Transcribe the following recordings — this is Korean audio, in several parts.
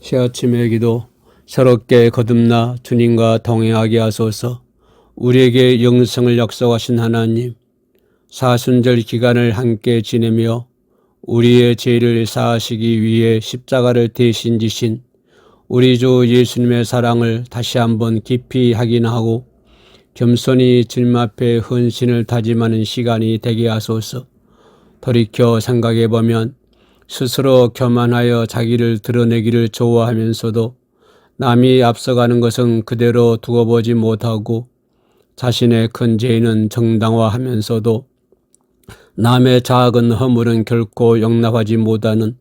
새 아침의 기도 새롭게 거듭나 주님과 동행하게 하소서 우리에게 영생을 약속하신 하나님 사순절 기간을 함께 지내며 우리의 죄를 사하시기 위해 십자가를 대신 지신 우리 주 예수님의 사랑을 다시 한번 깊이 확인하고 겸손히 주님 앞에 헌신을 다짐하는 시간이 되게 하소서. 돌이켜 생각해 보면 스스로 교만하여 자기를 드러내기를 좋아하면서도 남이 앞서가는 것은 그대로 두고 보지 못하고 자신의 큰 죄는 정당화하면서도 남의 작은 허물은 결코 용납하지 못하는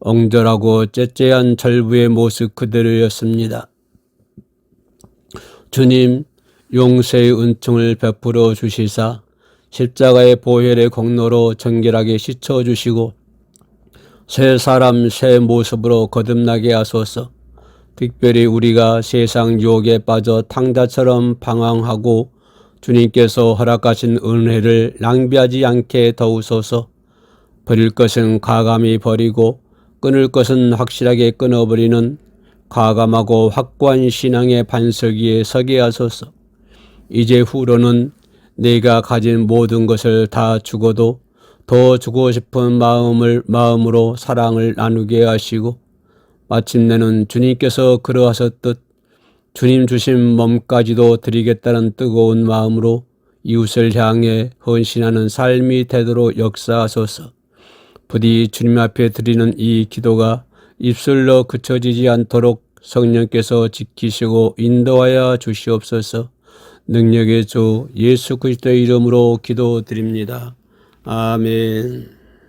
엉절하고 째째한 절부의 모습 그대로였습니다. 주님, 용서의 은총을 베풀어 주시사 십자가의 보혈의 공로로 정결하게 씻어 주시고 새 사람 새 모습으로 거듭나게 하소서. 특별히 우리가 세상 유혹에 빠져 탕자처럼 방황하고 주님께서 허락하신 은혜를 낭비하지 않게 도우소서. 버릴 것은 과감히 버리고 끊을 것은 확실하게 끊어버리는 과감하고 확고한 신앙의 반석 위에 서게 하소서. 이제 후로는 내가 가진 모든 것을 다 주고도 더 주고 싶은 마음을 마음으로 사랑을 나누게 하시고 마침내는 주님께서 그러하셨듯 주님 주신 몸까지도 드리겠다는 뜨거운 마음으로 이웃을 향해 헌신하는 삶이 되도록 역사하소서. 부디 주님 앞에 드리는 이 기도가 입술로 그쳐지지 않도록 성령께서 지키시고 인도하여 주시옵소서. 능력의 주 예수 그리스도의 이름으로 기도드립니다. 아멘.